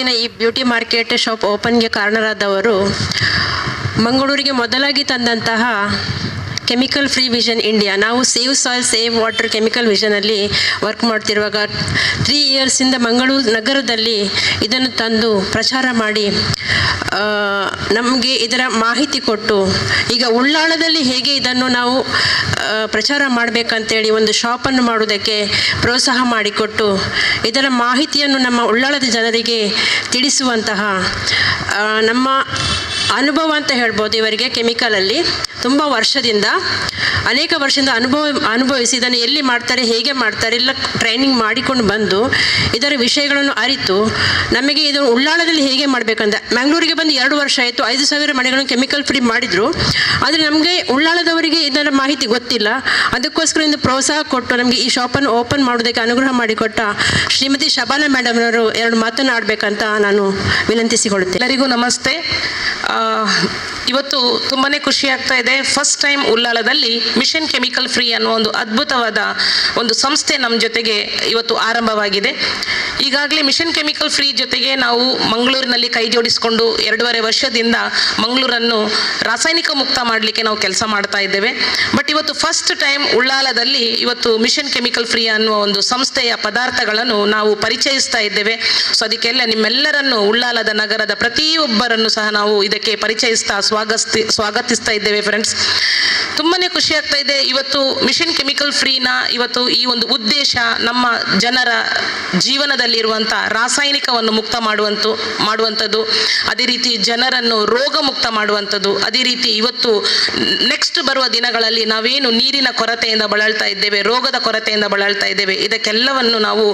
ಇವತ್ತಿನ ಈ beauty market shop ಓಪನ್ಗೆ ಕಾರಣರಾದವರು ಮಂಗಳೂರಿಗೆ ಮೊದಲಾಗಿ ತಂದಂತಹ ಕೆಮಿಕಲ್ ಫ್ರೀ ವಿಷನ್ ಇಂಡಿಯಾ ನಾವು save soil, save water chemical ವಿಷನಲ್ಲಿ work ಮಾಡ್ತಿರುವಾಗ ತ್ರೀ ಇಯರ್ಸಿಂದ ಮಂಗಳೂರು ನಗರದಲ್ಲಿ ಇದನ್ನು ತಂದು ಪ್ರಚಾರ ಮಾಡಿ ನಮಗೆ ಇದರ ಮಾಹಿತಿ ಕೊಟ್ಟು, ಈಗ ಉಳ್ಳಾಳದಲ್ಲಿ ಹೇಗೆ ಇದನ್ನು ನಾವು ಪ್ರಚಾರ ಮಾಡಬೇಕಂತೇಳಿ ಒಂದು ಶಾಪನ್ನು ಮಾಡುವುದಕ್ಕೆ ಪ್ರೋತ್ಸಾಹ ಮಾಡಿಕೊಟ್ಟು, ಇದರ ಮಾಹಿತಿಯನ್ನು ನಮ್ಮ ಉಳ್ಳಾಳದ ಜನರಿಗೆ ತಿಳಿಸುವಂತಹ ನಮ್ಮ ಅನುಭವ ಅಂತ ಹೇಳ್ಬೋದು ಇವರಿಗೆ ಕೆಮಿಕಲಲ್ಲಿ ತುಂಬ ವರ್ಷದಿಂದ, ಅನೇಕ ವರ್ಷದಿಂದ ಅನುಭವ ಅನುಭವಿಸಿ ಇದನ್ನು ಎಲ್ಲಿ ಮಾಡ್ತಾರೆ, ಹೇಗೆ ಮಾಡ್ತಾರೆ, ಎಲ್ಲ ಟ್ರೈನಿಂಗ್ ಮಾಡಿಕೊಂಡು ಬಂದು ಇದರ ವಿಷಯಗಳನ್ನು ಅರಿತು, ನಮಗೆ ಇದು ಉಳ್ಳಾಳದಲ್ಲಿ ಹೇಗೆ ಮಾಡಬೇಕಂತ ಮ್ಯಾಂಗ್ಳೂರಿಗೆ ಬಂದು ಎರಡು ವರ್ಷ ಆಯಿತು, ಐದು ಸಾವಿರ ಮನೆಗಳನ್ನು ಕೆಮಿಕಲ್ ಫ್ರೀ ಮಾಡಿದರು. ಆದರೆ ನಮಗೆ ಉಳ್ಳಾಳದವರಿಗೆ ಇದರ ಮಾಹಿತಿ ಗೊತ್ತಿಲ್ಲ. ಅದಕ್ಕೋಸ್ಕರ ಇಂದು ಪ್ರೋತ್ಸಾಹ ಕೊಟ್ಟು ನಮಗೆ ಈ ಶಾಪನ್ನು ಓಪನ್ ಮಾಡೋದಕ್ಕೆ ಅನುಗ್ರಹ ಮಾಡಿಕೊಟ್ಟ ಶ್ರೀಮತಿ ಶಬಾನ ಮೇಡಮ್ನವರು ಎರಡು ಮಾತನಾಡಬೇಕಂತ ನಾನು ವಿನಂತಿಸಿಕೊಳ್ಳುತ್ತೇನೆ. ಎಲ್ಲರಿಗೂ ನಮಸ್ತೆ. ಆ, ಇವತ್ತು ತುಂಬಾ ಖುಷಿ ಆಗ್ತಾ ಇದೆ. ಫಸ್ಟ್ ಟೈಮ್ ಉಲ್ಲಾಲದಲ್ಲಿ ಮಿಷನ್ ಕೆಮಿಕಲ್ ಫ್ರೀ ಅನ್ನೋ ಒಂದು ಅದ್ಭುತವಾದ ಒಂದು ಸಂಸ್ಥೆ ನಮ್ಮ ಜೊತೆಗೆ ಇವತ್ತು ಆರಂಭವಾಗಿದೆ. ಈಗಾಗಲೇ ಮಿಷನ್ ಕೆಮಿಕಲ್ ಫ್ರೀ ಜೊತೆಗೆ ನಾವು ಮಂಗಳೂರಿನಲ್ಲಿ ಕೈ ಜೋಡಿಸಿಕೊಂಡು ಎರಡೂವರೆ ವರ್ಷದಿಂದ ಮಂಗಳೂರನ್ನು ರಾಸಾಯನಿಕ ಮುಕ್ತ ಮಾಡಲಿಕ್ಕೆ ನಾವು ಕೆಲಸ ಮಾಡ್ತಾ ಇದ್ದೇವೆ. ಬಟ್ ಇವತ್ತು ಫಸ್ಟ್ ಟೈಮ್ ಉಳ್ಳಾಲದಲ್ಲಿ ಇವತ್ತು ಮಿಷನ್ ಕೆಮಿಕಲ್ ಫ್ರೀ ಅನ್ನುವ ಒಂದು ಸಂಸ್ಥೆಯ ಪದಾರ್ಥಗಳನ್ನು ನಾವು ಪರಿಚಯಿಸ್ತಾ ಇದ್ದೇವೆ. ಸೊ ಅದಕ್ಕೆಲ್ಲ ನಿಮ್ಮೆಲ್ಲರನ್ನು ಉಳ್ಳಾಲದ ನಗರದ ಪ್ರತಿಯೊಬ್ಬರನ್ನು ಸಹ ನಾವು ಇದಕ್ಕೆ ಪರಿಚಯಿಸ್ತಾ ಸ್ವಾಗತಿಸ್ತಿ ಸ್ವಾಗತಿಸ್ತಾ ಇದ್ದೇವೆ ಫ್ರೆಂಡ್ಸ್ ತುಂಬಾನೇ ಖುಷಿ ಆಗ್ತಾ ಇದೆ. ಇವತ್ತು ಮಿಷನ್ ಕೆಮಿಕಲ್ ಫ್ರೀನ ಇವತ್ತು ಈ ಒಂದು ಉದ್ದೇಶ ನಮ್ಮ ಜನರ ಜೀವನದಲ್ಲಿರುವಂಥ ರಾಸಾಯನಿಕವನ್ನು ಮುಕ್ತ ಮಾಡುವಂತ ಮಾಡುವಂಥದ್ದು. ಅದೇ ರೀತಿ ಜನರನ್ನು ರೋಗ ಮುಕ್ತ ಮಾಡುವಂಥದ್ದು. ಅದೇ ರೀತಿ ಇವತ್ತು ನೆಕ್ಸ್ಟ್ ಬರುವ ದಿನಗಳಲ್ಲಿ ನಾವೇನು ನೀರಿನ ಕೊರತೆಯಿಂದ ಬಳಲ್ತಾ ಇದ್ದೇವೆ, ರೋಗದ ಕೊರತೆಯಿಂದ ಬಳಲ್ತಾ ಇದ್ದೇವೆ, ಇದಕ್ಕೆಲ್ಲವನ್ನು ನಾವು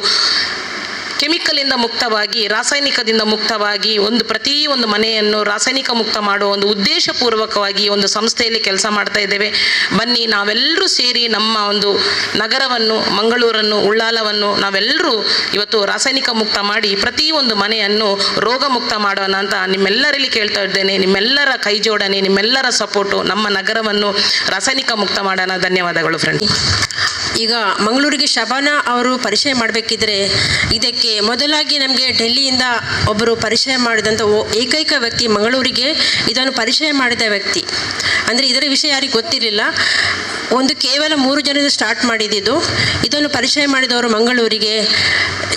ಕೆಮಿಕಲಿಂದ ಮುಕ್ತವಾಗಿ, ರಾಸಾಯನಿಕದಿಂದ ಮುಕ್ತವಾಗಿ ಒಂದು ಪ್ರತಿ ಒಂದು ಮನೆಯನ್ನು ರಾಸಾಯನಿಕ ಮುಕ್ತ ಮಾಡುವ ಒಂದು ಉದ್ದೇಶಪೂರ್ವಕವಾಗಿ ಒಂದು ಸಂಸ್ಥೆಯಲ್ಲಿ ಕೆಲಸ ಮಾಡ್ತಾ ಇದ್ದೇವೆ. ಬನ್ನಿ, ನಾವೆಲ್ಲರೂ ಸೇರಿ ನಮ್ಮ ಒಂದು ನಗರವನ್ನು, ಮಂಗಳೂರನ್ನು, ಉಳ್ಳಾಲವನ್ನು ನಾವೆಲ್ಲರೂ ಇವತ್ತು ರಾಸಾಯನಿಕ ಮುಕ್ತ ಮಾಡಿ ಪ್ರತಿ ಒಂದು ಮನೆಯನ್ನು ರೋಗ ಮುಕ್ತ ಮಾಡೋಣ ಅಂತ ನಿಮ್ಮೆಲ್ಲರಲ್ಲಿ ಕೇಳ್ತಾ ಇದ್ದೇನೆ. ನಿಮ್ಮೆಲ್ಲರ ಕೈ ಜೋಡಣೆ ನಿಮ್ಮೆಲ್ಲರ ಸಪೋರ್ಟು ನಮ್ಮ ನಗರವನ್ನು ರಾಸಾಯನಿಕ ಮುಕ್ತ ಮಾಡೋಣ. ಧನ್ಯವಾದಗಳು ಫ್ರೆಂಡ್ ಈಗ ಮಂಗಳೂರಿಗೆ ಶಬಾನ ಅವರು ಪರಿಚಯ ಮಾಡಬೇಕಿದ್ರೆ ಇದಕ್ಕೆ ಮೊದಲಾಗಿ ನಮಗೆ ಡೆಲ್ಲಿಯಿಂದ ಒಬ್ಬರು ಪರಿಚಯ ಮಾಡಿದಂಥ ಏಕೈಕ ವ್ಯಕ್ತಿ ಮಂಗಳೂರಿಗೆ ಇದನ್ನು ಪರಿಚಯ ಮಾಡಿದ ವ್ಯಕ್ತಿ. ಅಂದರೆ ಇದರ ವಿಷಯ ಯಾರಿಗೆ ಗೊತ್ತಿರಲಿಲ್ಲ. ಒಂದು ಕೇವಲ ಮೂರು ಜನದ ಸ್ಟಾರ್ಟ್ ಮಾಡಿದ್ದು ಇದನ್ನು ಪರಿಚಯ ಮಾಡಿದವರು ಮಂಗಳೂರಿಗೆ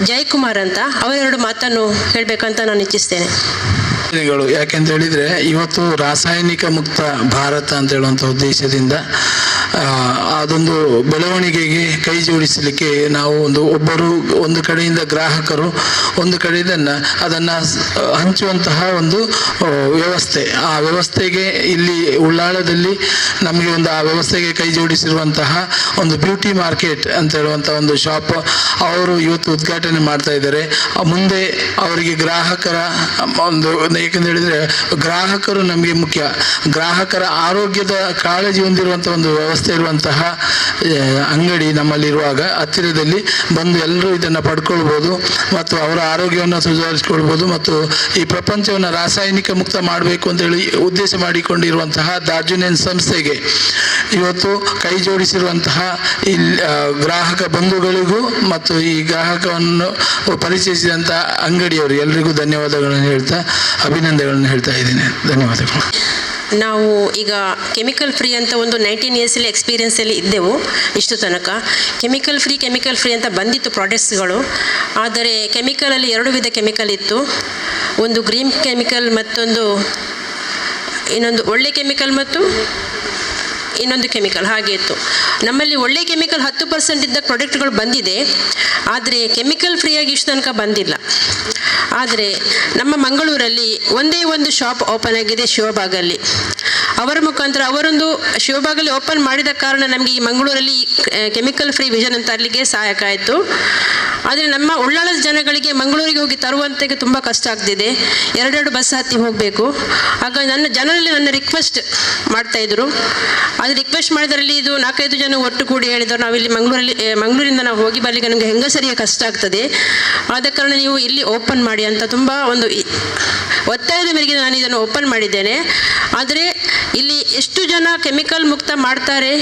ಜಯಕುಮಾರ್ ಅಂತ. ಅವರೆರಡು ಮಾತನ್ನು ಹೇಳಬೇಕಂತ ನಾನು ಇಚ್ಛಿಸ್ತೇನೆ. ಗಳು ಯಾಕೆಂತ ಹೇಳಿದ್ರೆ, ಇವತ್ತು ರಾಸಾಯನಿಕ ಮುಕ್ತ ಭಾರತ ಅಂತ ಹೇಳುವಂತ ಉದ್ದೇಶದಿಂದ ಅದೊಂದು ಬೆಳವಣಿಗೆಗೆ ಕೈ ಜೋಡಿಸಲಿಕ್ಕೆ ನಾವು ಒಂದು ಒಬ್ಬರು ಒಂದು ಕಡೆಯಿಂದ ಗ್ರಾಹಕರು, ಒಂದು ಕಡೆಯಿಂದ ಅದನ್ನು ಹಂಚುವಂತಹ ಒಂದು ವ್ಯವಸ್ಥೆ. ಆ ವ್ಯವಸ್ಥೆಗೆ ಇಲ್ಲಿ ಉಳ್ಳಾಳದಲ್ಲಿ ನಮಗೆ ಒಂದು ಆ ವ್ಯವಸ್ಥೆಗೆ ಕೈ ಜೋಡಿಸಿರುವಂತಹ ಒಂದು ಬ್ಯೂಟಿ ಮಾರ್ಕೆಟ್ ಅಂತ ಹೇಳುವಂಥ ಒಂದು ಶಾಪ್ ಅವರು ಇವತ್ತು ಉದ್ಘಾಟನೆ ಮಾಡ್ತಾ ಇದ್ದಾರೆ. ಮುಂದೆ ಅವರಿಗೆ ಗ್ರಾಹಕರ ಒಂದು ಏಕೆಂತ ಹೇಳಿದ್ರೆ ಗ್ರಾಹಕರು ನಮಗೆ ಮುಖ್ಯ. ಗ್ರಾಹಕರ ಆರೋಗ್ಯದ ಕಾಳಜಿ ಹೊಂದಿರುವಂಥ ಒಂದು ವ್ಯವಸ್ಥೆ ಇರುವಂತಹ ಅಂಗಡಿ ನಮ್ಮಲ್ಲಿರುವಾಗ ಹತ್ತಿರದಲ್ಲಿ ಬಂದು ಎಲ್ಲರೂ ಇದನ್ನು ಪಡ್ಕೊಳ್ಬೋದು ಮತ್ತು ಅವರ ಆರೋಗ್ಯವನ್ನು ಸುಧಾರಿಸ್ಕೊಳ್ಬೋದು ಮತ್ತು ಈ ಪ್ರಪಂಚವನ್ನು ರಾಸಾಯನಿಕ ಮುಕ್ತ ಮಾಡಬೇಕು ಅಂತೇಳಿ ಉದ್ದೇಶ ಮಾಡಿಕೊಂಡಿರುವಂತಹ ದಾರ್ಜಿಲಿಂಗ್ ಸಂಸ್ಥೆಗೆ ಇವತ್ತು ಕೈ ಜೋಡಿಸಿರುವಂತಹ ಈ ಗ್ರಾಹಕ ಬಂಧುಗಳಿಗೂ ಮತ್ತು ಈ ಗ್ರಾಹಕವನ್ನು ಪರಿಚಯಿಸಿದಂಥ ಅಂಗಡಿಯವರು, ಎಲ್ರಿಗೂ ಧನ್ಯವಾದಗಳನ್ನು ಹೇಳ್ತಾ ಅಭಿನಂದನೆಗಳನ್ನು ಹೇಳ್ತಾ ಇದ್ದೀನಿ. ಧನ್ಯವಾದಗಳು. ನಾವು ಈಗ ಕೆಮಿಕಲ್ ಫ್ರೀ ಅಂತ ಒಂದು ನೈನ್ಟೀನ್ ಇಯರ್ಸಲ್ಲಿ ಎಕ್ಸ್ಪೀರಿಯನ್ಸಲ್ಲಿ ಇದ್ದೆವು ಇಷ್ಟು ತನಕ. ಕೆಮಿಕಲ್ ಫ್ರೀ ಕೆಮಿಕಲ್ ಫ್ರೀ ಅಂತ ಬಂದಿತ್ತು ಪ್ರಾಡಕ್ಟ್ಸ್ಗಳು. ಆದರೆ ಕೆಮಿಕಲಲ್ಲಿ ಎರಡು ವಿಧ ಕೆಮಿಕಲ್ ಇತ್ತು. ಒಂದು ಗ್ರೀನ್ ಕೆಮಿಕಲ್ ಮತ್ತೊಂದು ಇನ್ನೊಂದು ಒಳ್ಳೆ ಕೆಮಿಕಲ್ ಮತ್ತು ಇನ್ನೊಂದು ಕೆಮಿಕಲ್ ಹಾಗೆ ಇತ್ತು. ನಮ್ಮಲ್ಲಿ ಒಳ್ಳೆ ಕೆಮಿಕಲ್ ಹತ್ತು ಪರ್ಸೆಂಟ್ ಇದ್ದ ಪ್ರಾಡಕ್ಟ್ಗಳು ಬಂದಿದೆ. ಆದರೆ ಕೆಮಿಕಲ್ ಫ್ರೀಯಾಗಿ ಇಷ್ಟು ತನಕ ಬಂದಿಲ್ಲ. ಆದರೆ ನಮ್ಮ ಮಂಗಳೂರಲ್ಲಿ ಒಂದೇ ಒಂದು ಶಾಪ್ ಓಪನ್ ಆಗಿದೆ ಶಿವಭಾಗಲ್ಲಿ ಅವರ ಮುಖಾಂತರ ಅವರೊಂದು ಶಿವಭಾಗಲ್ಲಿ ಓಪನ್ ಮಾಡಿದ ಕಾರಣ ನಮಗೆ ಈ ಮಂಗಳೂರಲ್ಲಿ ಕೆಮಿಕಲ್ ಫ್ರೀ ವಿಷನ್ ಅಂತ ಅಲ್ಲಿಗೆ ಸಹಾಯಕ ಆಯಿತು. ಆದರೆ ನಮ್ಮ ಉಳ್ಳಾಳದ ಜನಗಳಿಗೆ ಮಂಗಳೂರಿಗೆ ಹೋಗಿ ತರುವಂತೆಗೆ ತುಂಬ ಕಷ್ಟ ಆಗ್ತಿದೆ. ಎರಡೆರಡು ಬಸ್ ಹತ್ತಿ ಹೋಗಬೇಕು. ಆಗ ನನ್ನ ಜನರಲ್ಲಿ ನನ್ನ ರಿಕ್ವೆಸ್ಟ್ ಮಾಡ್ತಾ ಇದ್ರು. ಅದು ರಿಕ್ವೆಸ್ಟ್ ಮಾಡಿದ್ರಲ್ಲಿ ಇದು ನಾಲ್ಕೈದು ಜನ ಒಟ್ಟು ಕೂಡಿ ಹೇಳಿದರು. ನಾವಿಲ್ಲಿ ಮಂಗಳೂರಲ್ಲಿ, ಮಂಗಳೂರಿಂದ ನಾವು ಹೋಗಿ ಬರಲಿಕ್ಕೆ ನಮಗೆ ಹೆಂಗಸರಿಗೆ ಕಷ್ಟ ಆಗ್ತದೆ. ಆದ ಕಾರಣ ನೀವು ಇಲ್ಲಿ ಓಪನ್ ಮಾಡಿ ಅಂತ ತುಂಬ ಒಂದು ಒತ್ತಾಯದ ಮೇರೆಗೆ ನಾನು ಇದನ್ನು ಓಪನ್ ಮಾಡಿದ್ದೇನೆ. ಆದರೆ ಇಲ್ಲಿ ಎಷ್ಟು ಜನ ಕೆಮಿಕಲ್ ಮುಕ್ತ ಮಾಡ್ತಾರೆ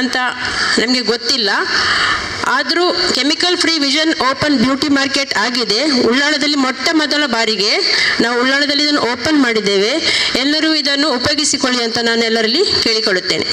ಅಂತ ನಮಗೆ ಗೊತ್ತಿಲ್ಲ. ಆದರೂ chemical free vision open beauty market ಆಗಿದೆ. ಉಳ್ಳಾಳದಲ್ಲಿ ಮೊಟ್ಟ ಮೊದಲ ಬಾರಿಗೆ ನಾವು ಉಳ್ಳಾಳದಲ್ಲಿ ಇದನ್ನು ಓಪನ್ ಮಾಡಿದ್ದೇವೆ. ಎಲ್ಲರೂ ಇದನ್ನು ಉಪಯೋಗಿಸಿಕೊಳ್ಳಿ ಅಂತ ನಾನು ಎಲ್ಲರಲ್ಲಿ ಕೇಳಿಕೊಳ್ಳುತ್ತೇನೆ.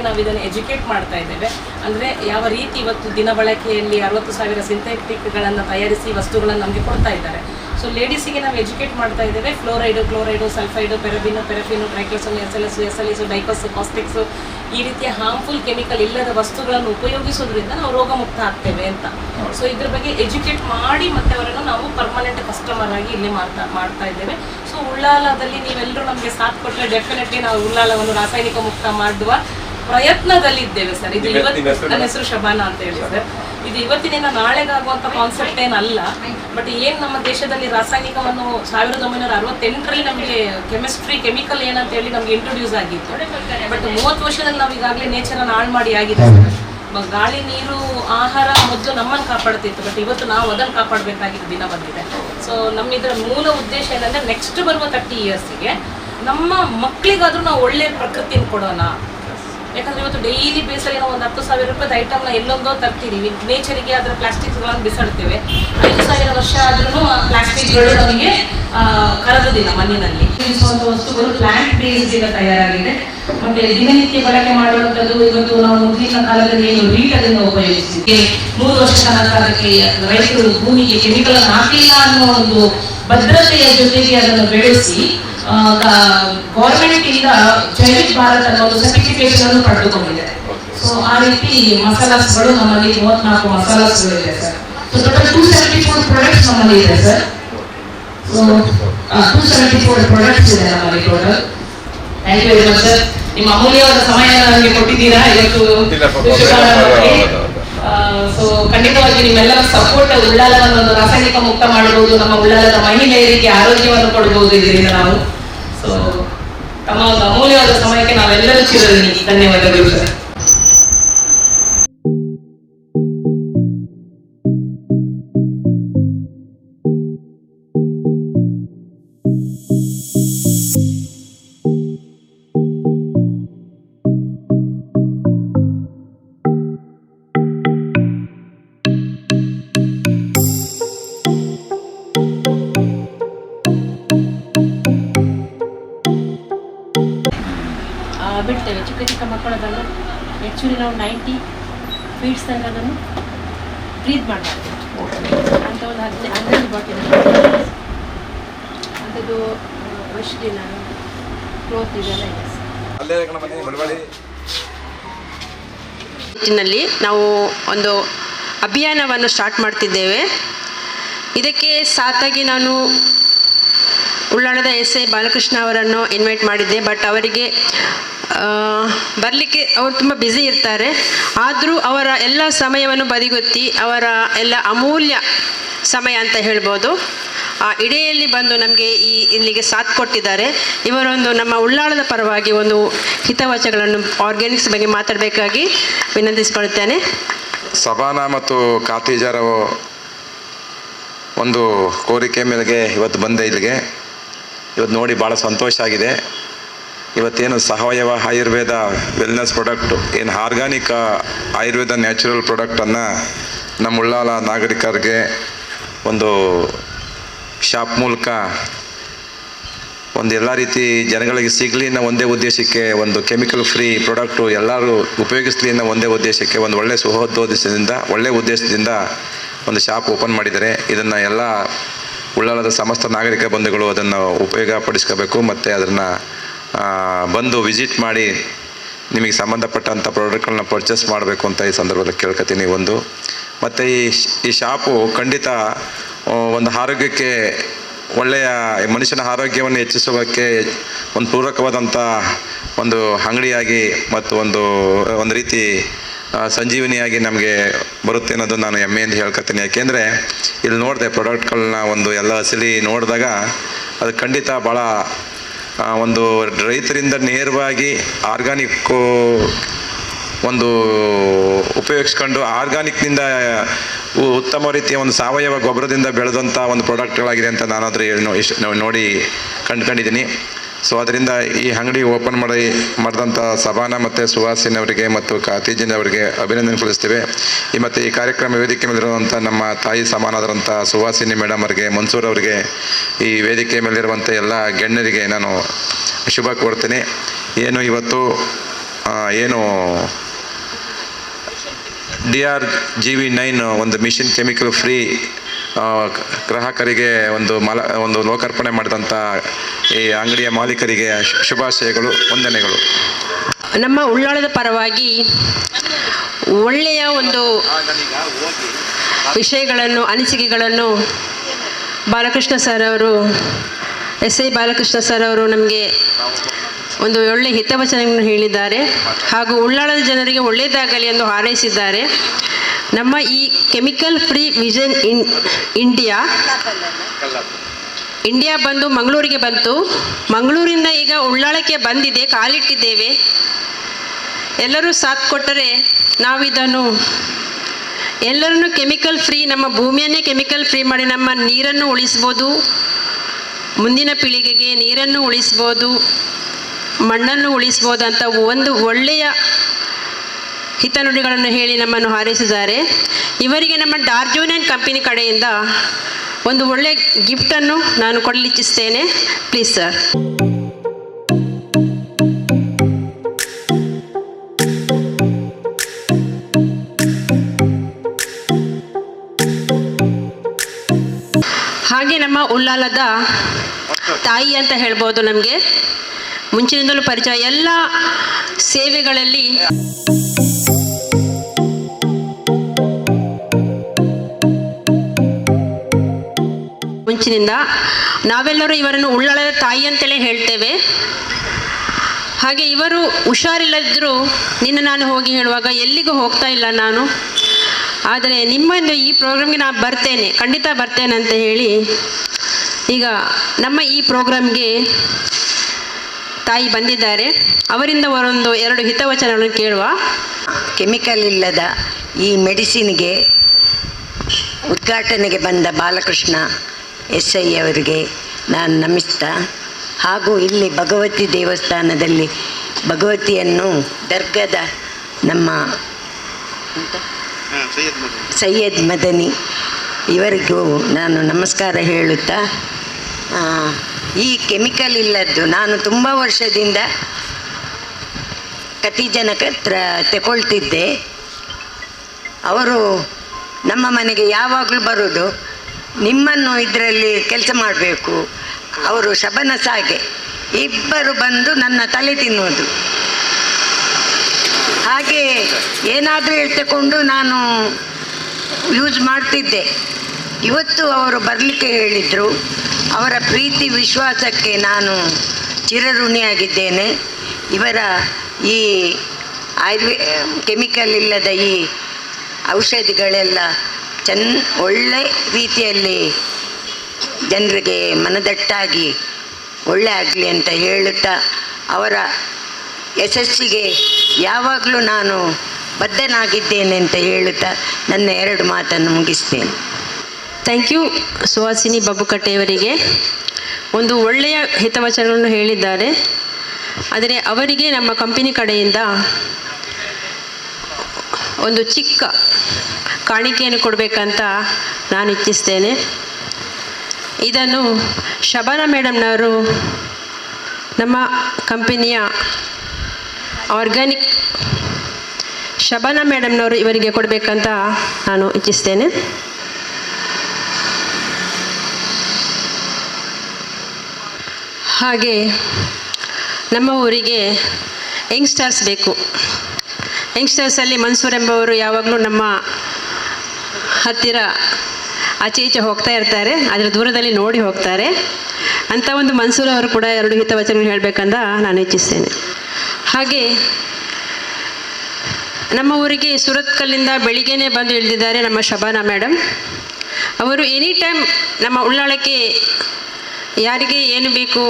ಮಹಿಳೆಯರಿಗೆ ನಾವು ಇದನ್ನು ಎಜುಕೇಟ್ ಮಾಡ್ತಾ ಇದ್ದೇವೆ. ಅಂದರೆ ಯಾವ ರೀತಿ ಇವತ್ತು ದಿನ ಬಳಕೆಯಲ್ಲಿ ಅರವತ್ತು ಸಾವಿರ ಸಿಂಥೆಟಿಕ್ಗಳನ್ನು ತಯಾರಿಸಿ ವಸ್ತುಗಳನ್ನು ನಮಗೆ ಕೊಡ್ತಾ ಇದ್ದಾರೆ. ಸೊ ಲೇಡೀಸಿಗೆ ನಾವು ಎಜುಕೇಟ್ ಮಾಡ್ತಾ ಇದ್ದೇವೆ. Fluoride chloride sulphide paraben paraffin triclosan S L S S L S ಡೈಕಸ್ caustics ಈ ರೀತಿಯ ಹಾರ್ಮ್ಫುಲ್ ಕೆಮಿಕಲ್ ಇಲ್ಲದ ವಸ್ತುಗಳನ್ನು ಉಪಯೋಗಿಸೋದ್ರಿಂದ ನಾವು ರೋಗಮುಕ್ತ ಆಗ್ತೇವೆ ಅಂತ. ಸೊ ಇದ್ರ ಬಗ್ಗೆ ಎಜುಕೇಟ್ ಮಾಡಿ ಮತ್ತೆ ಅವರನ್ನು ನಾವು ಪರ್ಮನೆಂಟ್ ಕಸ್ಟಮರ್ ಆಗಿ ಇಲ್ಲಿ ಮಾಡ್ತಾ ಮಾಡ್ತಾ ಇದ್ದೇವೆ. ಸೊ ಉಳ್ಳಾಲದಲ್ಲಿ ನೀವೆಲ್ಲರೂ ನಮಗೆ ಸಾಥ್ ಕೊಟ್ಟರೆ ಡೆಫಿನೆಟ್ಲಿ ನಾವು ಉಳ್ಳಾಲವನ್ನು ರಾಸಾಯನಿಕ ಮುಕ್ತ ಮಾಡುವ ಪ್ರಯತ್ನದಲ್ಲಿದ್ದೇವೆ ಸರ್. ಇದು ಇವತ್ತಿನ ನನ್ನ ಹೆಸರು ಶಬಾನ ಅಂತ ಹೇಳಿ ಸರ್. ಇದು ಇವತ್ತಿನಿಂದ ನಾಳೆಗಾಗುವಂತ ಕಾನ್ಸೆಪ್ಟ್ ಏನಲ್ಲ ಬಟ್ ಏನ್ ನಮ್ಮ ದೇಶದಲ್ಲಿ ರಾಸಾಯನಿಕವನ್ನು ಸಾವಿರದ ಒಂಬೈನೂರ ಅರವತ್ತೆಂಟರಲ್ಲಿ ನಮಗೆ ಕೆಮಿಸ್ಟ್ರಿ ಕೆಮಿಕಲ್ ಏನಂತ ಹೇಳಿ ನಮ್ಗೆ ಇಂಟ್ರೊಡ್ಯೂಸ್ ಆಗಿತ್ತು. ಬಟ್ ಮೂವತ್ತು ವರ್ಷದಲ್ಲಿ ನಾವು ಈಗಾಗಲೇ ನೇಚರನ್ನು ಹಾಳು ಮಾಡಿ ಆಗಿದೆ ಗಾಳಿ ನೀರು ಆಹಾರ ಮೊದಲು ನಮ್ಮನ್ನು ಕಾಪಾಡ್ತಿತ್ತು ಬಟ್ ಇವತ್ತು ನಾವು ಅದನ್ನು ಕಾಪಾಡಬೇಕಾಗಿದ್ದ ದಿನ ಬಂದಿದೆ. ಸೊ ನಮ್ಮ ಇದರ ಮೂಲ ಉದ್ದೇಶ ಏನಂದ್ರೆ ನೆಕ್ಸ್ಟ್ ಬರುವ ತರ್ಟಿ ಇಯರ್ಸಿಗೆ ನಮ್ಮ ಮಕ್ಕಳಿಗಾದ್ರೂ ನಾವು ಒಳ್ಳೆ ಪ್ರಕೃತಿನ ಕೊಡೋಣ. ಯಾಕಂದ್ರೆ ಇವತ್ತು ಡೈಲಿ ಬೇಸಲ್ಲಿ ನಾವು ಒಂದು ಹತ್ತು ಸಾವಿರ ರೂಪಾಯಿ ಐಟಮ್ನ ಎಲ್ಲೊಂದೋ ತರ್ತೀವಿ ನೇಚರಿಗೆ ಅದರ ಪ್ಲಾಸ್ಟಿಕ್ಗಳನ್ನು ಬಿಸಾಡ್ತೇವೆ. ಐದು ಸಾವಿರ ವರ್ಷ ಆದ್ರೂ ಆ ಪ್ಲಾಸ್ಟಿಕ್ಗಳು ನಮಗೆ ಕರಗುದಿಲ್ಲ ಮಣ್ಣಿನಲ್ಲಿ. ವಸ್ತುಗಳು ಪ್ಲಾಂಟ್ ಬೇಸ್ಡ್ ಈಗ ತಯಾರಾಗಿದೆ. ಮತ್ತೆ ದಿನನಿತ್ಯ ಬಳಕೆ ಮಾಡುವಂಥದ್ದು ಇವತ್ತು ನಾವು ಮುಂದಿನ ಕಾಲದಲ್ಲಿ ಏನು ರೀಟ್ ಅದನ್ನು ಉಪಯೋಗಿಸ್ತೀವಿ. ಮೂರು ವರ್ಷ ಕಾಲಕ್ಕೆ ರೈತರು ಭೂಮಿಗೆ ಕೆಮಿಕಲ್ ಅನ್ನು ಹಾಕಲಿಲ್ಲ ಅನ್ನೋ ಒಂದು ಭದ್ರತೆಯ ಜೊತೆಗೆ ಅದನ್ನು ಬೆಳೆಸಿ ಗೌರ್ಮೆಂಟ್ ಇಂದ ಜೈವಿಕ್ ಭಾರತ್ ಅನ್ನೋ ಒಂದು ಸರ್ಟಿಫಿಕೇಶನ್ ಅನ್ನು ಪಡೆದುಕೊಂಡಿದೆ. ಸೊ ಆ ರೀತಿ ಮಸಾಲಾಸ್ಗಳು ನಮ್ಮಲ್ಲಿ ಮೂವತ್ನಾಲ್ಕು ಮಸಾಲಾಸ್ಗಳು ಇದೆ sir so total two seventy four products ನಮ್ಮಲ್ಲಿ ಇದೆ sir so two seventy four products ಇದೆ ನಮ್ಮಲ್ಲಿ total thank you very much sir ನಿಮ್ಮ ಅಮೂಲ್ಯವಾದ ಸಮಯ ನನಗೆ ಕೊಟ್ಟಿದ್ದೀರಾ? ಇವತ್ತು ಸೊ ಖಂಡಿತವಾಗಿ ನಿಮ್ಮೆಲ್ಲರ ಸಪೋರ್ಟ್ ಉಳ್ಳಾಲವನ್ನು ರಾಸಾಯನಿಕ ಮುಕ್ತ ಮಾಡಬಹುದು. ನಮ್ಮ ಉಳ್ಳಾಲದ ಮಹಿಳೆಯರಿಗೆ ಆರೋಗ್ಯವನ್ನು ಕೊಡಬಹುದು ಇದರಿಂದ ನಾವು. ಸೊ ತಮ್ಮ ಒಂದು ಅಮೂಲ್ಯವಾದ ಸಮಯಕ್ಕೆ ನಾವೆಲ್ಲರೂ ಚಿರಋಣಿ ಧನ್ಯವಾದಗಳು ಸರ್. ಕ್ಲೋತ್ ಇದೆಲ್ಲ ಇದೆ ನಿಟ್ಟಿನಲ್ಲಿ ನಾವು ಒಂದು ಅಭಿಯಾನವನ್ನು ಸ್ಟಾರ್ಟ್ ಮಾಡ್ತಿದ್ದೇವೆ. ಇದಕ್ಕೆ ಸಾತಾಗಿ ನಾನು ಉಳ್ಳಾಳದ ಎಸ್ ಐ ಬಾಲಕೃಷ್ಣ ಅವರನ್ನು ಇನ್ವೈಟ್ ಮಾಡಿದ್ದೆ. ಬಟ್ ಅವರಿಗೆ ಬರಲಿಕ್ಕೆ ಅವರು ತುಂಬ ಬ್ಯುಸಿ ಇರ್ತಾರೆ. ಆದರೂ ಅವರ ಎಲ್ಲ ಸಮಯವನ್ನು ಬದಿಗೊತ್ತಿ ಅವರ ಎಲ್ಲ ಅಮೂಲ್ಯ ಸಮಯ ಅಂತ ಹೇಳ್ಬೋದು. ಆ ಇಡೆಯಲ್ಲಿ ಬಂದು ನಮಗೆ ಈ ಇಲ್ಲಿಗೆ ಸಾಥ್ ಕೊಟ್ಟಿದ್ದಾರೆ. ಇವರೊಂದು ನಮ್ಮ ಉಳ್ಳಾಳದ ಪರವಾಗಿ ಒಂದು ಹಿತವಚಗಳನ್ನು ಆರ್ಗ್ಯಾನಿಕ್ಸ್ ಬಗ್ಗೆ ಮಾತಾಡಬೇಕಾಗಿ ವಿನಂತಿಸ್ಕೊಳ್ತೇನೆ. ಸಬಾನಾ ಮತ್ತು ಖಾತೀಜಾರವು ಒಂದು ಕೋರಿಕೆ ಮೇಲೆ ಇವತ್ತು ಬಂದೆ ಇಲ್ಲಿಗೆ. ಇವತ್ತು ನೋಡಿ ಭಾಳ ಸಂತೋಷ ಆಗಿದೆ. ಇವತ್ತೇನು ಸಾವಯವ ಆಯುರ್ವೇದ ವೆಲ್ನೆಸ್ ಪ್ರಾಡಕ್ಟು ಏನು ಆರ್ಗಾನಿಕ್ ಆಯುರ್ವೇದ ನ್ಯಾಚುರಲ್ ಪ್ರಾಡಕ್ಟನ್ನು ನಮ್ಮ ಉಳ್ಳಾಲ ನಾಗರಿಕರಿಗೆ ಒಂದು ಶಾಪ್ ಮೂಲಕ ಒಂದು ಎಲ್ಲ ರೀತಿ ಜನಗಳಿಗೆ ಸಿಗಲಿ ಅನ್ನೋ ಒಂದೇ ಉದ್ದೇಶಕ್ಕೆ ಒಂದು ಕೆಮಿಕಲ್ ಫ್ರೀ ಪ್ರಾಡಕ್ಟು ಎಲ್ಲರೂ ಉಪಯೋಗಿಸಲಿ ಅನ್ನೋ ಒಂದೇ ಉದ್ದೇಶಕ್ಕೆ ಒಂದು ಒಳ್ಳೆ ಸುಹೋದ್ದೇಶದಿಂದ ಒಳ್ಳೆ ಉದ್ದೇಶದಿಂದ ಒಂದು ಶಾಪ್ ಓಪನ್ ಮಾಡಿದ್ದಾರೆ ಇದನ್ನು ಎಲ್ಲ ಉಳ್ಳಾಲದ ಸಮಸ್ತ ನಾಗರಿಕ ಬಂಧುಗಳು ಅದನ್ನು ಉಪಯೋಗ ಪಡಿಸ್ಕೋಬೇಕು ಮತ್ತು ಅದನ್ನು ಬಂದು ವಿಸಿಟ್ ಮಾಡಿ ನಿಮಗೆ ಸಂಬಂಧಪಟ್ಟಂಥ ಪ್ರಾಡಕ್ಟ್ಗಳನ್ನ ಪರ್ಚೇಸ್ ಮಾಡಬೇಕು ಅಂತ ಈ ಸಂದರ್ಭದಲ್ಲಿ ಕೇಳ್ಕೊತೀನಿ ಒಂದು. ಮತ್ತು ಈ ಈ ಶಾಪು ಖಂಡಿತ ಒಂದು ಆರೋಗ್ಯಕ್ಕೆ ಒಳ್ಳೆಯ ಮನುಷ್ಯನ ಆರೋಗ್ಯವನ್ನು ಹೆಚ್ಚಿಸುವಕ್ಕೆ ಒಂದು ಪೂರಕವಾದಂಥ ಒಂದು ಅಂಗಡಿಯಾಗಿ ಮತ್ತು ಒಂದು ಒಂದು ರೀತಿ ಸಂಜೀವಿನಿಯಾಗಿ ನಮಗೆ ಬರುತ್ತೆ ಅನ್ನೋದು ನಾನು ಹೆಮ್ಮೆಯಿಂದ ಹೇಳ್ಕೊತೀನಿ. ಯಾಕೆಂದರೆ ಇಲ್ಲಿ ನೋಡಿದೆ ಪ್ರಾಡಕ್ಟ್ಗಳನ್ನ ಒಂದು ಎಲ್ಲ ಸಲಿ ನೋಡಿದಾಗ ಅದು ಖಂಡಿತ ಭಾಳ ಒಂದು ರೈತರಿಂದ ನೇರವಾಗಿ ಆರ್ಗಾನಿಕ್ಕು ಒಂದು ಉಪಯೋಗಿಸ್ಕೊಂಡು ಆರ್ಗಾನಿಕ್ನಿಂದ ಉತ್ತಮ ರೀತಿಯ ಒಂದು ಸಾವಯವ ಗೊಬ್ಬರದಿಂದ ಬೆಳೆದಂಥ ಒಂದು ಪ್ರಾಡಕ್ಟ್ಗಳಾಗಿದೆ ಅಂತ ನಾನಾದರೂ ನೋ- ನೋಡಿ ಕಂಡ್ಕೊಂಡಿದ್ದೀನಿ. ಸೊ ಅದರಿಂದ ಈ ಅಂಗಡಿ ಓಪನ್ ಮಾಡಿ ಮಾಡಿದಂಥ ಸಭಾನ ಮತ್ತು ಸುಹಾಸಿನಿ ಅವರಿಗೆ ಮತ್ತು ಖಾತೀಜಿನ್ ಅವರಿಗೆ ಅಭಿನಂದನೆ ಸಲ್ಲಿಸ್ತೇವೆ. ಈ ಮತ್ತು ಈ ಕಾರ್ಯಕ್ರಮ ವೇದಿಕೆ ಮೇಲಿರುವಂಥ ನಮ್ಮ ತಾಯಿ ಸಮಾನಾದಂಥ ಸುಹಾಸಿನಿ ಮೇಡಮ್ ಅವರಿಗೆ, ಮನ್ಸೂರ್ ಅವರಿಗೆ, ಈ ವೇದಿಕೆ ಮೇಲಿರುವಂಥ ಎಲ್ಲ ಗಣ್ಯರಿಗೆ ನಾನು ಶುಭ ಕೋರ್ತೀನಿ. ಏನು ಇವತ್ತು ಏನು D R G V nine ಒಂದು ಮಿಷನ್ ಕೆಮಿಕಲ್ ಫ್ರೀ ಗ್ರಾಹಕರಿಗೆ ಒಂದು ಮಲ, ಒಂದು ಲೋಕಾರ್ಪಣೆ ಮಾಡಿದಂಥ ಈ ಅಂಗಡಿಯ ಮಾಲೀಕರಿಗೆ ಶುಭಾಶಯಗಳು, ವಂದನೆಗಳು. ನಮ್ಮ ಉಳ್ಳಾಳದ ಪರವಾಗಿ ಒಳ್ಳೆಯ ಒಂದು ವಿಷಯಗಳನ್ನು, ಅನಿಸಿಕೆಗಳನ್ನು ಬಾಲಕೃಷ್ಣ ಸರ್ ಅವರು, ಎಸ್ ಐ ಬಾಲಕೃಷ್ಣ ಸರ್ ಅವರು ನಮಗೆ ಒಂದು ಒಳ್ಳೆ ಹಿತವಚನವನ್ನು ಹೇಳಿದ್ದಾರೆ. ಹಾಗೂ ಉಳ್ಳಾಳದ ಜನರಿಗೆ ಒಳ್ಳೆಯದಾಗಲಿ ಎಂದು ಹಾರೈಸಿದ್ದಾರೆ. ನಮ್ಮ ಈ chemical free vision in India India ಬಂದು ಮಂಗಳೂರಿಗೆ ಬಂತು. ಮಂಗಳೂರಿಂದ ಈಗ ಉಳ್ಳಾಳಕ್ಕೆ ಬಂದಿದೆ, ಕಾಲಿಟ್ಟಿದ್ದೇವೆ. ಎಲ್ಲರೂ ಸಾಥ್ ಕೊಟ್ಟರೆ ನಾವಿದನ್ನು ಎಲ್ಲರನ್ನು ಕೆಮಿಕಲ್ ಫ್ರೀ, ನಮ್ಮ ಭೂಮಿಯನ್ನೇ ಕೆಮಿಕಲ್ ಫ್ರೀ ಮಾಡಿ ನಮ್ಮ ನೀರನ್ನು ಉಳಿಸ್ಬೋದು. ಮುಂದಿನ ಪೀಳಿಗೆಗೆ ನೀರನ್ನು ಉಳಿಸ್ಬೋದು. ಮಣ್ಣನ್ನು ಉಳಿಸಬಹುದಂತ ಒಂದು ಒಳ್ಳೆಯ ಹಿತನುಡಿಗಳನ್ನು ಹೇಳಿ ನಮ್ಮನ್ನು ಹಾರೈಸಿದ್ದಾರೆ. ಇವರಿಗೆ ನಮ್ಮ ಡಾರ್ಜೋನಿಯನ್ ಕಂಪನಿ ಕಡೆಯಿಂದ ಒಂದು ಒಳ್ಳೆಯ ಗಿಫ್ಟನ್ನು ನಾನು ಕೊಡಲಿಚ್ಛಿಸ್ತೇನೆ ಪ್ಲೀಸ್ ಸರ್ ಹಾಗೆ ನಮ್ಮ ಉಳ್ಳಾಲದ ತಾಯಿ ಅಂತ ಹೇಳ್ಬೋದು ನಮಗೆ. ಮುಂಚಿನಿಂದಲೂ ಪರಿಚಯ. ಎಲ್ಲ ಸೇವೆಗಳಲ್ಲಿ ಮುಂಚಿನಿಂದ ನಾವೆಲ್ಲರೂ ಇವರನ್ನು ಉಳ್ಳಳದ ತಾಯಿ ಅಂತಲೇ ಹೇಳ್ತೇವೆ. ಹಾಗೆ ಇವರು ಹುಷಾರಿಲ್ಲದಿದ್ದರೂ ನಿನ್ನ ನಾನು ಹೋಗಿ ಹೇಳುವಾಗ ಎಲ್ಲಿಗೂ ಹೋಗ್ತಾ ಇಲ್ಲ ನಾನು. ಆದರೆ ನಿಮ್ಮೊಂದು ಈ ಪ್ರೋಗ್ರಾಮ್ಗೆ ನಾನು ಬರ್ತೇನೆ, ಖಂಡಿತ ಬರ್ತೇನೆ ಅಂತ ಹೇಳಿ ಈಗ ನಮ್ಮ ಈ ಪ್ರೋಗ್ರಾಮ್ಗೆ ತಾಯಿ ಬಂದಿದ್ದಾರೆ ಅವರಿಂದ ಒಂದು ಎರಡು ಹಿತವಚನಗಳನ್ನು ಕೇಳುವ ಕೆಮಿಕಲ್ ಇಲ್ಲದ ಈ ಮೆಡಿಸಿನ್ಗೆ ಉದ್ಘಾಟನೆಗೆ ಬಂದ ಬಾಲಕೃಷ್ಣ ಎಸ್ ಐ ಅವರಿಗೆ ನಾನು ನಮಿಸ್ತಾ, ಹಾಗೂ ಇಲ್ಲಿ ಭಗವತಿ ದೇವಸ್ಥಾನದಲ್ಲಿ ಭಗವತಿಯನ್ನು ದರ್ಗದ ನಮ್ಮ? ಸೈಯದ್ ಮದನಿ ಇವರಿಗೂ ನಾನು ನಮಸ್ಕಾರ ಹೇಳುತ್ತಾ ಈ ಕೆಮಿಕಲ್ ಇಲ್ಲದ್ದು ನಾನು ತುಂಬ ವರ್ಷದಿಂದ ಕತಿಜನಕ ತ್ರ ತಗೊಳ್ತಿದ್ದೆ ಅವರು ನಮ್ಮ ಮನೆಗೆ ಯಾವಾಗಲೂ ಬರೋದು, ನಿಮ್ಮನ್ನು ಇದರಲ್ಲಿ ಕೆಲಸ ಮಾಡಬೇಕು. ಅವರು ಶಬನ ಸಾಗೆ ಇಬ್ಬರು ಬಂದು ನನ್ನ ತಲೆ ತಿನ್ನೋದು ಹಾಗೆ ಏನಾದರೂ ಹೇಳ್ತಕೊಂಡು ನಾನು ಯೂಸ್ ಮಾಡ್ತಿದ್ದೆ. ಇವತ್ತು ಅವರು ಬರಲಿಕ್ಕೆ ಹೇಳಿದರು. ಅವರ ಪ್ರೀತಿ ವಿಶ್ವಾಸಕ್ಕೆ ನಾನು ಚಿರಋಣಿಯಾಗಿದ್ದೇನೆ. ಇವರ ಈ ಆಯುರ್ವೇ, ಕೆಮಿಕಲ್ ಇಲ್ಲದ ಈ ಔಷಧಿಗಳೆಲ್ಲ ಚೆನ್ನ ಒಳ್ಳೆ ರೀತಿಯಲ್ಲಿ ಜನರಿಗೆ ಮನದಟ್ಟಾಗಿ ಒಳ್ಳೆ ಆಗಲಿ ಅಂತ ಹೇಳುತ್ತಾ ಅವರ ಯಶಸ್ಸಿಗೆ ಯಾವಾಗಲೂ ನಾನು ಬದ್ಧನಾಗಿದ್ದೇನೆ ಅಂತ ಹೇಳುತ್ತಾ ನನ್ನ ಎರಡು ಮಾತನ್ನು ಮುಗಿಸ್ತೇನೆ. ಥ್ಯಾಂಕ್ ಯು ಸುಹಾಸಿನಿ ಬಬ್ಬುಕಟ್ಟೆಯವರಿಗೆ ಒಂದು ಒಳ್ಳೆಯ ಹಿತವಚನಗಳನ್ನು ಹೇಳಿದ್ದಾರೆ. ಆದರೆ ಅವರಿಗೆ ನಮ್ಮ ಕಂಪನಿ ಕಡೆಯಿಂದ ಒಂದು ಚಿಕ್ಕ ಕಾಣಿಕೆಯನ್ನು ಕೊಡಬೇಕಂತ ನಾನು ಇಚ್ಛಿಸ್ತೇನೆ ಇದನ್ನು ಶಬಾನ ಮೇಡಮ್ನವರು ನಮ್ಮ ಕಂಪನಿಯ ಆರ್ಗ್ಯಾನಿಕ್ ಶಬಾನ ಮೇಡಮ್ನವರು ಇವರಿಗೆ ಕೊಡಬೇಕಂತ ನಾನು ಇಚ್ಛಿಸ್ತೇನೆ ಹಾಗೆ ನಮ್ಮ ಊರಿಗೆ ಯಂಗ್ಸ್ಟರ್ಸ್ ಬೇಕು. ಯಂಗ್ಸ್ಟರ್ಸಲ್ಲಿ ಮನ್ಸೂರ್ ಎಂಬವರು ಯಾವಾಗಲೂ ನಮ್ಮ ಹತ್ತಿರ ಆಚೆ ಈಚೆ ಹೋಗ್ತಾ ಇರ್ತಾರೆ. ಅದರ ದೂರದಲ್ಲಿ ನೋಡಿ ಹೋಗ್ತಾರೆ. ಅಂತ ಒಂದು ಮನ್ಸೂರ್ ಅವರು ಕೂಡ ಎರಡು ಹಿತವಚನ ಹೇಳಬೇಕಂತ ನಾನು ಇಚ್ಛಿಸ್ತೇನೆ. ಹಾಗೆ ನಮ್ಮ ಊರಿಗೆ ಸುರತ್ಕಲ್ಲಿಂದ ಬೆಳಿಗ್ಗೆನೇ ಬಂದು ಇಳಿದಿದ್ದಾರೆ ನಮ್ಮ ಶಬಾನಾ ಮೇಡಮ್ ಅವರು ಎನಿ ಟೈಮ್ ನಮ್ಮ ಉಳ್ಳಾಳಕ್ಕೆ ಯಾರಿಗೆ ಏನು ಬೇಕು?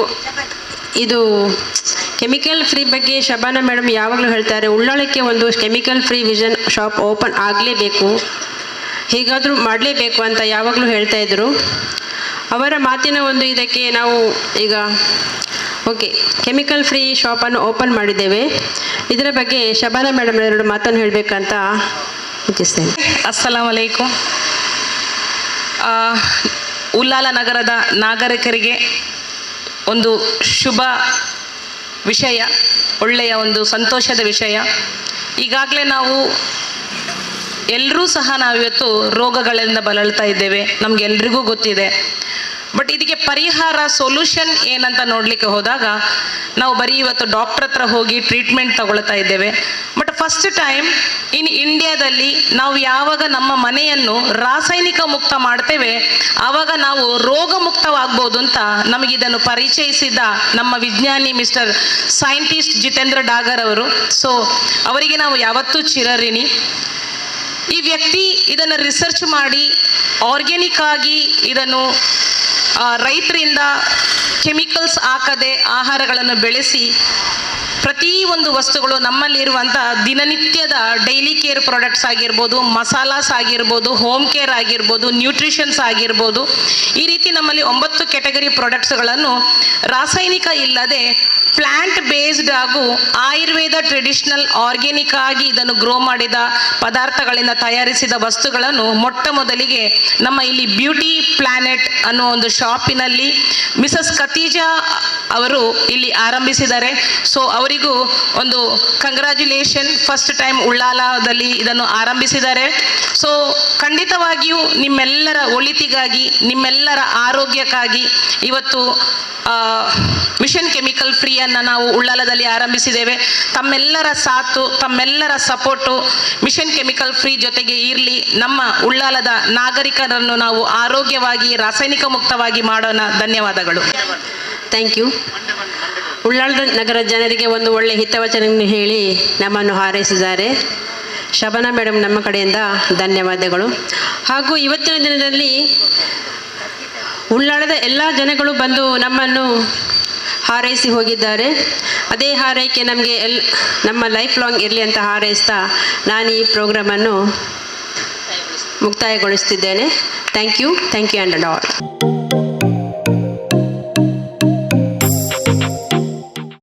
ಇದು ಕೆಮಿಕಲ್ ಫ್ರೀ ಬಗ್ಗೆ ಶಬಾನಾ ಮೇಡಮ್ ಯಾವಾಗಲೂ ಹೇಳ್ತಾರೆ, ಉಳ್ಳಾಳಕ್ಕೆ ಒಂದು chemical free vision shop open ಆಗಲೇಬೇಕು. ಹೇಗಾದರೂ ಮಾಡಲೇಬೇಕು ಅಂತ ಯಾವಾಗಲೂ ಹೇಳ್ತಾ ಇದ್ರು. ಅವರ ಮಾತಿನ ಒಂದು ಇದಕ್ಕೆ ನಾವು ಈಗ, ಓಕೆ ಕೆಮಿಕಲ್ ಫ್ರೀ ಶಾಪನ್ನು ಓಪನ್ ಮಾಡಿದ್ದೇವೆ. ಇದರ ಬಗ್ಗೆ ಶಬಾನಾ ಮೇಡಮ್ ಎರಡು ಮಾತನ್ನು ಹೇಳಬೇಕಂತ ಇಚ್ಛಿಸ್ತೇನೆ ಅಸ್ಸಲಾಮಲೈಕು ಉಲ್ಲಾಲ ನಗರದ ನಾಗರಿಕರಿಗೆ ಒಂದು ಶುಭ ವಿಷಯ, ಒಳ್ಳೆಯ ಒಂದು ಸಂತೋಷದ ವಿಷಯ. ಈಗಾಗಲೇ ನಾವು ಎಲ್ಲರೂ ಸಹ ನಾವಿವತ್ತು ರೋಗಗಳಿಂದ ಬಳಲ್ತಾ ಇದ್ದೇವೆ. ನಮಗೆಲ್ರಿಗೂ ಗೊತ್ತಿದೆ. ಬಟ್ ಇದಕ್ಕೆ ಪರಿಹಾರ ಸೊಲ್ಯೂಷನ್ ಏನಂತ ನೋಡಲಿಕ್ಕೆ ಹೋದಾಗ, ನಾವು ಬರೀ ಇವತ್ತು ಡಾಕ್ಟರ್ ಹತ್ರ ಹೋಗಿ ಟ್ರೀಟ್ಮೆಂಟ್ ತಗೊಳ್ತಾ ಇದ್ದೇವೆ. ಬಟ್ ಫಸ್ಟ್ ಟೈಮ್ ಇನ್ ಇಂಡಿಯಾದಲ್ಲಿ ನಾವು ಯಾವಾಗ ನಮ್ಮ ಮನೆಯನ್ನು ರಾಸಾಯನಿಕ ಮುಕ್ತ ಮಾಡ್ತೇವೆ, ಆವಾಗ ನಾವು ರೋಗ ಮುಕ್ತವಾಗ್ಬೋದು ಅಂತ ನಮಗಿದನ್ನು ಪರಿಚಯಿಸಿದ ನಮ್ಮ ವಿಜ್ಞಾನಿ ಮಿಸ್ಟರ್ ಸೈಂಟಿಸ್ಟ್ ಜಿತೇಂದ್ರ ಡಾಗರ್ ಅವರು. ಸೊ ಅವರಿಗೆ ನಾವು ಯಾವತ್ತೂ ಚಿರರಿಣಿ ಈ ವ್ಯಕ್ತಿ ಇದನ್ನು ರಿಸರ್ಚ್ ಮಾಡಿ ಆರ್ಗ್ಯಾನಿಕ್ ಆಗಿ ಇದನ್ನು ರೈತರಿಂದ ಕೆಮಿಕಲ್ಸ್ ಹಾಕದೆ ಆಹಾರಗಳನ್ನು ಬೆಳೆಸಿ ಪ್ರತಿ ಒಂದು ವಸ್ತುಗಳು ನಮ್ಮಲ್ಲಿರುವಂಥ ದಿನನಿತ್ಯದ ಡೈಲಿ ಕೇರ್ ಪ್ರಾಡಕ್ಟ್ಸ್ ಆಗಿರ್ಬೋದು, ಮಸಾಲಾಸ್ ಆಗಿರ್ಬೋದು ಹೋಮ್ ಕೇರ್ ಆಗಿರ್ಬೋದು ನ್ಯೂಟ್ರಿಷನ್ಸ್ ಆಗಿರ್ಬೋದು, ಈ ರೀತಿ ನಮ್ಮಲ್ಲಿ ಒಂಬತ್ತು ಕೆಟಗರಿ ಪ್ರಾಡಕ್ಟ್ಸ್ಗಳನ್ನು ರಾಸಾಯನಿಕ ಇಲ್ಲದೆ ಪ್ಲಾಂಟ್ ಬೇಸ್ಡ್ ಹಾಗೂ ಆಯುರ್ವೇದ ಟ್ರೆಡಿಷನಲ್ ಆರ್ಗ್ಯಾನಿಕ್ ಆಗಿ ಇದನ್ನು ಗ್ರೋ ಮಾಡಿದ ಪದಾರ್ಥಗಳಿಂದ ತಯಾರಿಸಿದ ವಸ್ತುಗಳನ್ನು ಮೊಟ್ಟ ಮೊದಲಿಗೆ ನಮ್ಮ ಇಲ್ಲಿ ಬ್ಯೂಟಿ ಪ್ಲಾನೆಟ್ ಅನ್ನೋ ಒಂದು ಶಾಪಿನಲ್ಲಿ ಮಿಸಸ್ ಕತೀಜಾ ಅವರು ಇಲ್ಲಿ ಆರಂಭಿಸಿದ್ದಾರೆ. ಸೊ ಅವರಿಗೂ ಒಂದು ಕಂಗ್ರ್ಯಾಚುಲೇಷನ್ ಫಸ್ಟ್ ಟೈಮ್ ಉಳ್ಳಾಲದಲ್ಲಿ ಇದನ್ನು ಆರಂಭಿಸಿದ್ದಾರೆ. ಸೊ ಖಂಡಿತವಾಗಿಯೂ ನಿಮ್ಮೆಲ್ಲರ ಒಳಿತಿಗಾಗಿ, ನಿಮ್ಮೆಲ್ಲರ ಆರೋಗ್ಯಕ್ಕಾಗಿ ಇವತ್ತು ಮಿಷನ್ ಕೆಮಿಕಲ್ ಫ್ರೀಯನ್ನು ನಾವು ಉಳ್ಳಾಲದಲ್ಲಿ ಆರಂಭಿಸಿದ್ದೇವೆ. ತಮ್ಮೆಲ್ಲರ ಸಾಥು, ತಮ್ಮೆಲ್ಲರ ಸಪೋರ್ಟು ಮಿಷನ್ ಕೆಮಿಕಲ್ ಫ್ರೀ ಜೊತೆಗೆ ಇರಲಿ. ನಮ್ಮ ಉಳ್ಳಾಲದ ನಾಗರಿಕರನ್ನು ನಾವು ಆರೋಗ್ಯವಾಗಿ, ರಾಸಾಯನಿಕ ಮುಕ್ತವಾಗಿ ಮಾಡೋಣ. ಧನ್ಯವಾದಗಳು. ಥ್ಯಾಂಕ್ ಯು ಉಳ್ಳಾಳದ ನಗರ ಜನರಿಗೆ ಒಂದು ಒಳ್ಳೆ ಹಿತವಚನವನ್ನು ಹೇಳಿ ನಮ್ಮನ್ನು ಹಾರೈಸಿದ್ದಾರೆ. ಶಬನಾ ಮೇಡಮ್ ನಮ್ಮ ಕಡೆಯಿಂದ ಧನ್ಯವಾದಗಳು. ಹಾಗೂ ಇವತ್ತಿನ ದಿನದಲ್ಲಿ ಉಳ್ಳಾಳದ ಎಲ್ಲ ಜನಗಳು ಬಂದು ನಮ್ಮನ್ನು ಹಾರೈಸಿ ಹೋಗಿದ್ದಾರೆ. ಅದೇ ಹಾರೈಕೆ ನಮಗೆ ಎಲ್, ನಮ್ಮ ಲೈಫ್ ಲಾಂಗ್ ಇರಲಿ ಅಂತ ಹಾರೈಸ್ತಾ ನಾನು ಈ ಪ್ರೋಗ್ರಾಮನ್ನು ಮುಕ್ತಾಯಗೊಳಿಸ್ತಿದ್ದೇನೆ. Thank you thank you and all